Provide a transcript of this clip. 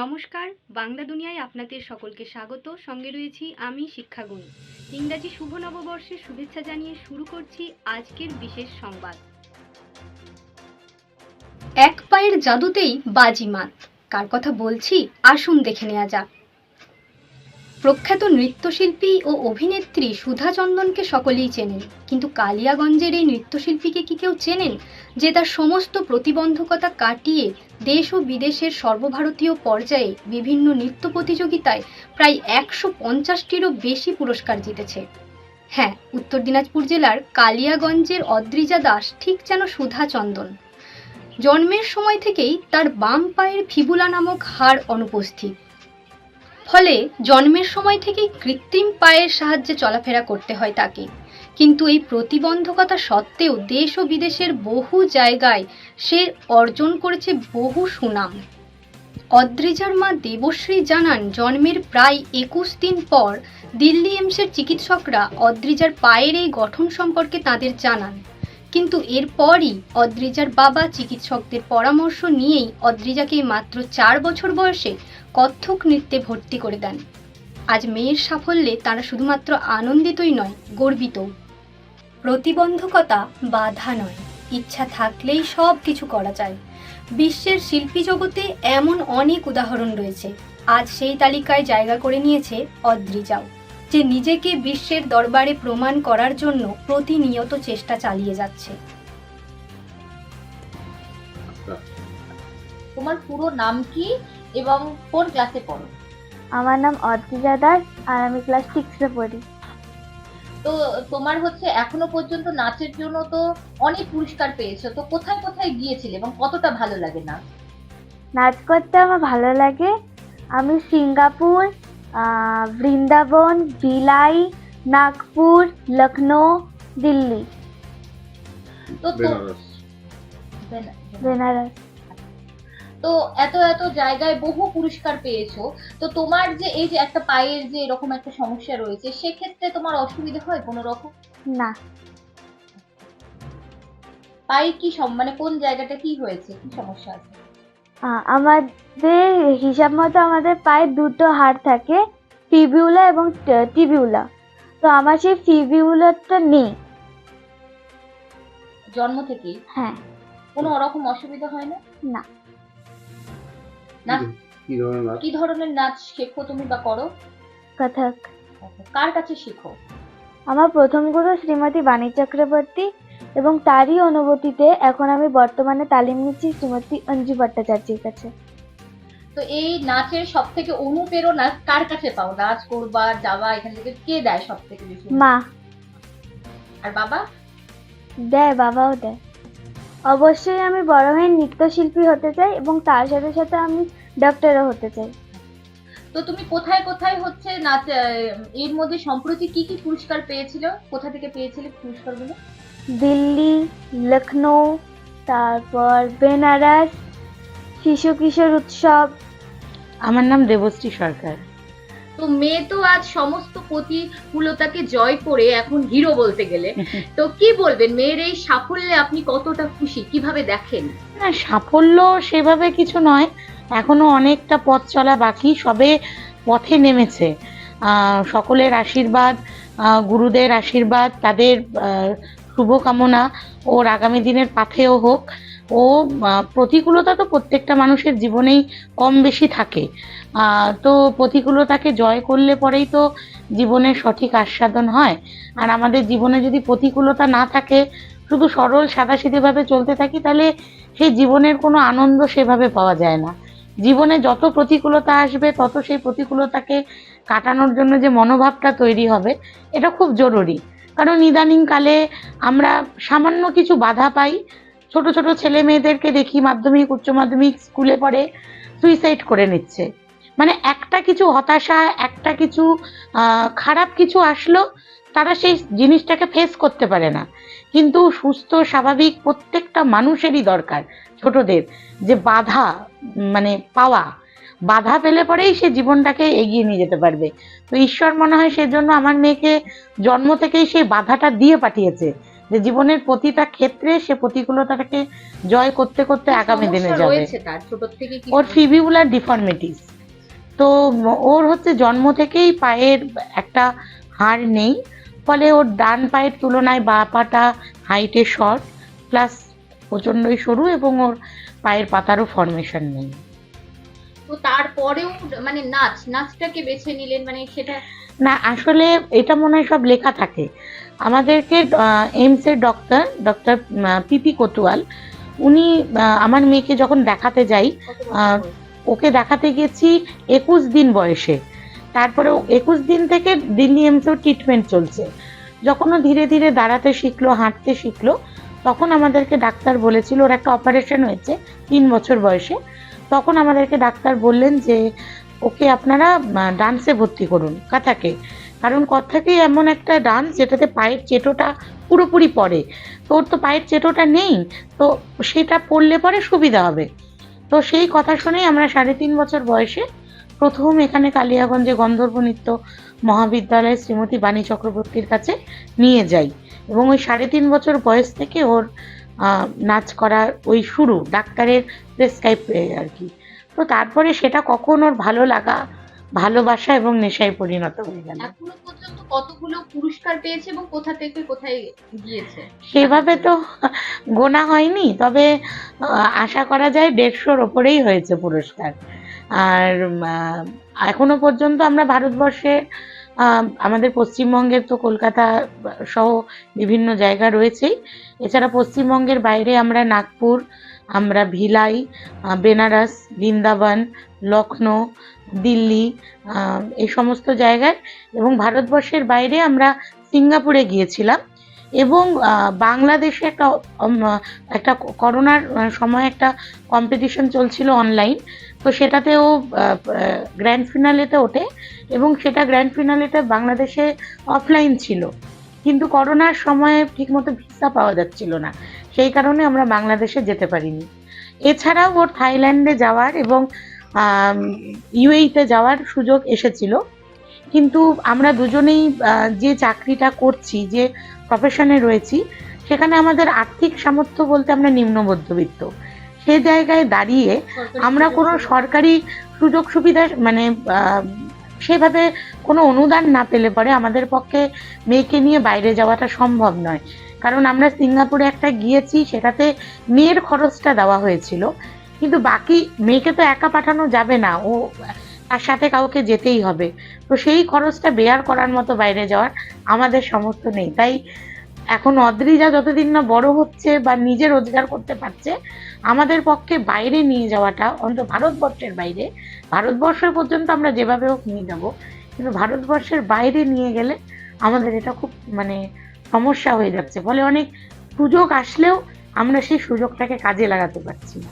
নমস্কার, বাংলা দুনিয়ায় আপনাদের সকলকে স্বাগত। সঙ্গে রয়েছি আমি শিক্ষাগুণ ইংরাজি শুভ নববর্ষের শুভেচ্ছা জানিয়ে শুরু করছি আজকের বিশেষ সংবাদ। এক পায়ের জাদুতেই বাজিমাত। কার কথা বলছি? আসুন দেখে নেওয়া যাক। প্রখ্যাত নৃত্যশিল্পী ও অভিনেত্রী সুধা চন্দনকে সকলেই চেনেন। কিন্তু কালিয়াগঞ্জের এই নৃত্যশিল্পীকে কি কেউ চেনেন? যে তার সমস্ত প্রতিবন্ধকতা কাটিয়ে দেশ ও বিদেশের সর্বভারতীয় পর্যায়ে বিভিন্ন নৃত্য প্রতিযোগিতায় প্রায় একশো পঞ্চাশটিরও বেশি পুরস্কার জিতেছে। হ্যাঁ উত্তর দিনাজপুর জেলার কালিয়াগঞ্জের অদ্রিজা দাস ঠিক যেন সুধা চন্দন। জন্মের সময় থেকেই তার বাম পায়ের ফিবুলা নামক হাড় অনুপস্থিত। ফলে জন্মের সময় থেকেই কৃত্রিম পায়ের সাহায্যে চলাফেরা করতে হয় তাকে। কিন্তু এই প্রতিবন্ধকতা সত্ত্বেও দেশ ও বিদেশের বহু জায়গায় সে অর্জন করেছে বহু সুনাম। অদ্রিজার মা দেবশ্রী জানান, জন্মের প্রায় একুশ দিন পর দিল্লি এমসের চিকিৎসকরা অদ্রিজার পায়ের এই গঠন সম্পর্কে তাদের জানান। কিন্তু এরপরই অদ্রিজার বাবা চিকিৎসকদের পরামর্শ নিয়েই অদ্রিজাকে মাত্র চার বছর বয়সে কত্থক নৃত্যে ভর্তি করে দেন। আজ মেয়ের সাফল্যে তারা শুধুমাত্র আনন্দিতই নয়, গর্বিত। প্রতিবন্ধকতা বাধা নয়, ইচ্ছা থাকলেই সব কিছু করা যায়। বিশ্বের শিল্পী জগতে এমন অনেক উদাহরণ রয়েছে। আজ সেই তালিকায় জায়গা করে নিয়েছে অদ্রিজাও। যে নিজেকে বিশ্বের দরবারে প্রমাণ করার জন্য প্রতিনিয়ত চেষ্টা চালিয়ে যাচ্ছে। তোমার পুরো নাম কি এবং কোন ক্লাসে পড়ো? আমার নাম অদ্রিজা দাস আর আমি ক্লাস সিক্সে পড়ি। তো তোমার হচ্ছে এখনও পর্যন্ত নাচের জন্য তো অনেক পুরস্কার পেয়েছ তো কোথায় কোথায় গিয়েছিলে এবং কতটা ভালো লাগে না নাচ করতে আমার ভালো লাগে। আমি সিঙ্গাপুর বৃন্দাবন ভিলাই নাগপুর লখনৌ দিল্লি। তো তো- বেনারস। বেনা- বেনারস। তো এত এত জায়গায় বহু পুরস্কার পেয়েছ। তো তোমার যে এই যে একটা পায়ের যে এরকম একটা সমস্যা রয়েছে সেক্ষেত্রে তোমার অসুবিধা হয় কোনো রকম? না। পায়ে কি সম- মানে কোন জায়গাটা কি হয়েছে? কি সমস্যা আছে? আমাদের হিসাব মতো আমাদের পায়ে দুটো হাড় থাকে ফিবিউলা এবং টিবিউলা। তো আমার সেই ফিবিউলাটা নেই। জন্ম থেকেই? হ্যাঁ। কোনো ওরকম অসুবিধা হয় না? না। না? কি ধরনের নাচ? কি ধরনের নাচ শেখো তুমি বা করো? কথক। কার কাছে শেখো? আমার প্রথম গুরু শ্রীমতী বাণী চক্রবর্তী এবং তারই অনুভূতিতে এখন আমি বর্তমানে তালিম নিচ্ছি শ্রীমতী অঞ্জু ভট্টাচার্যের কাছে। তো এই নাচের সব থেকে অনুপ্রেরণা কার কাছে পাও? নাচ করবা যাওয়া এখান থেকে কে দেয় সব থেকে বেশি মা। আর বাবা? দেয় বাবাও দেয়। অবশ্যই আমি বড় হয়ে নৃত্যশিল্পী হতে চাই এবং তার সাথে সাথে আমি ডক্টরও হতে চাই। তো তুমি কোথায় কোথায় হচ্ছে নাচ এর মধ্যে সম্প্রতি কি কি পুরস্কার পেয়েছিল? কোথা থেকে পেয়েছিলে পুরস্কারগুলো? দিল্লি লখনৌ তারপর বেনারস শিশু কিশোর উৎসব। আমার নাম দেবশ্রী সরকার। তো মেয়ে তো আজ সমস্ত প্রতিকূলতাকে জয় করে এখন হিরো বলতে গেলে। তো কি বলবেন মেয়ের এই সাফল্যে আপনি কতটা খুশি? কীভাবে দেখেন? না সাফল্য সেভাবে কিছু নয়। এখনও অনেকটা পথ চলা বাকি, সবে পথে নেমেছে। সকলের আশীর্বাদ গুরুদের আশীর্বাদ, তাদের শুভকামনা। ওর আগামী দিনের পাথেও হোক। ও প্রতিকূলতা তো প্রত্যেকটা মানুষের জীবনেই কম বেশি থাকে। তো প্রতিকূলতাকে জয় করলে পরেই তো জীবনের সঠিক আস্বাদন হয়। আর আমাদের জীবনে যদি প্রতিকূলতা না থাকে, শুধু সরল সাদাসিধেভাবে চলতে থাকি, তাহলে সেই জীবনের কোনো আনন্দ সেভাবে পাওয়া যায় না। জীবনে যত প্রতিকূলতা আসবে, তত সেই প্রতিকূলতাকে কাটানোর জন্য যে মনোভাবটা তৈরি হবে, এটা খুব জরুরি। কারণ ইদানিং কালে আমরা সামান্য কিছু বাধা পাই। ছোট ছোট ছেলে মেয়েদেরকে দেখি মাধ্যমিক, উচ্চ মাধ্যমিক স্কুলে পড়ে সুইসাইড করে নিচ্ছে। মানে একটা কিছু হতাশা, একটা কিছু খারাপ কিছু আসলো তারা সেই জিনিসটাকে ফেস করতে পারে না। কিন্তু সুস্থ স্বাভাবিক প্রত্যেকটা মানুষেরই দরকার ছোটদের যে বাধা মানে পাওয়া। বাধা পেলে পরেই সে জীবনটাকে এগিয়ে নিয়ে যেতে পারবে। তো ঈশ্বর মনে হয় সেজন্য আমার মেয়েকে জন্ম থেকেই সেই বাধাটা দিয়ে পাঠিয়েছে যে জীবনের প্রতিটা ক্ষেত্রে সে প্রতিকূলতাটাকে জয় করতে করতে আগামী দিনে যাবে। ওর ফিবিউলার ডিফর্মিটিস তো ওর হচ্ছে জন্ম থেকেই পায়ের একটা হাড় নেই। ফলে ওর ডান পায়ের তুলনায় বা পাটা হাইটে শর্ট প্লাস প্রচণ্ডই সরু এবং ওর পায়ের পাতারও ফর্মেশন নেই। তো তারপরেও মানে নাচ নাচটাকে বেছে নিলেন মানে সেটা না আসলে এটা মনে হয় সব লেখা থাকে। আমাদেরকে এইমস এর ডক্টর ডক্টর পিপি কোতোয়াল উনি আমার মেয়েকে যখন দেখাতে যাই? ওকে দেখাতে গেছি একুশ দিন বয়সে। তারপরে একুশ দিন থেকে দিল্লি এমসেও ট্রিটমেন্ট চলছে। যখন ও ধীরে ধীরে দাঁড়াতে শিখলো, হাঁটতে শিখলো, তখন আমাদেরকে ডাক্তার বলেছিল, ওর একটা অপারেশন হয়েছে তিন বছর বয়সে। তখন আমাদেরকে ডাক্তার বললেন যে, ওকে আপনারা ডান্সে ভর্তি করুন, কথাকে। কারণ কথাকেই এমন একটা ডান্স যেটাতে পায়ের চেটোটা পুরোপুরি পড়ে। তো ওর তো পায়ের চেটোটা নেই, তো সেটা পড়লে পরে সুবিধা হবে। তো সেই কথা শুনেই আমরা সাড়ে তিন বছর বয়সে প্রথম এখানে কালিয়াগঞ্জে গন্ধর্ব নৃত্য মহাবিদ্যালয়ে শ্রীমতী বাণী চক্রবর্তীর কাছে নিয়ে যাই। এবং ওই সাড়ে তিন বছর বয়স থেকে ওর নাচ করার ওই শুরু ডাক্তারের প্রেসক্রাইব পেয়ে আর কি। তো তারপরে সেটা কখন ওর ভালো লাগা ভালোবাসা এবং নেশায় পরিণত হয়ে গেল। এখনও পর্যন্ত কতগুলো পুরস্কার পেয়েছে এবং কোথা থেকে কোথায় গিয়েছে? সেভাবে তো গোনা হয়নি তবে আশা করা যায় দেড়শোর ওপরেই হয়েছে পুরস্কার। আর এখনও পর্যন্ত আমরা ভারতবর্ষে আমাদের পশ্চিমবঙ্গের তো কলকাতা সহ বিভিন্ন জায়গা রয়েছেই। এছাড়া পশ্চিমবঙ্গের বাইরে আমরা নাগপুর, আমরা ভিলাই বেনারস, বৃন্দাবন লখনৌ দিল্লি এই সমস্ত জায়গায় এবং ভারতবর্ষের বাইরে আমরা সিঙ্গাপুরে গিয়েছিলাম। এবং বাংলাদেশে একটা একটা করোনার সময় একটা কম্পিটিশন চলছিল অনলাইন তো সেটাতেও গ্র্যান্ড ফিনালেতে ওঠে এবং সেটা গ্র্যান্ড ফিনালেতে বাংলাদেশে অফলাইন ছিল। কিন্তু করোনার সময়ে ঠিকমতো ভিসা পাওয়া যাচ্ছিল না। সেই কারণে আমরা বাংলাদেশে যেতে পারিনি। এছাড়াও ওর থাইল্যান্ডে যাওয়ার এবং ইউএইতে যাওয়ার সুযোগ এসেছিল। কিন্তু আমরা দুজনেই যে চাকরিটা করছি যে প্রফেশনে রয়েছি সেখানে আমাদের আর্থিক সামর্থ্য বলতে আমরা নিম্ন মধ্যবিত্ত। সে জায়গায় দাঁড়িয়ে আমরা কোনো সরকারি সুযোগ সুবিধা মানে সেভাবে কোনো অনুদান না পেলে পরে আমাদের পক্ষে মেয়েকে নিয়ে বাইরে যাওয়াটা সম্ভব নয়। কারণ আমরা সিঙ্গাপুরে একটা গিয়েছি সেটাতে মেয়ের খরচটা দেওয়া হয়েছিল। কিন্তু বাকি মেয়েকে তো একা পাঠানো যাবে না। ও তার সাথে কাউকে যেতেই হবে। তো সেই খরচটা বেয়ার করার মতো বাইরে যাওয়ার আমাদের সামর্থ্য নেই। তাই এখন অদ্রিজা যতদিন না বড় হচ্ছে বা নিজে রোজগার করতে পারছে, আমাদের পক্ষে বাইরে নিয়ে যাওয়াটা অন্তত ভারতবর্ষের বাইরে, ভারতবর্ষের পর্যন্ত আমরা যেভাবে হোক নিয়ে যাব, কিন্তু ভারতবর্ষের বাইরে নিয়ে গেলে আমাদের এটা খুব মানে সমস্যা হয়ে যাচ্ছে। ফলে অনেক সুযোগ আসলেও আমরা সেই সুযোগটাকে কাজে লাগাতে পারছি না।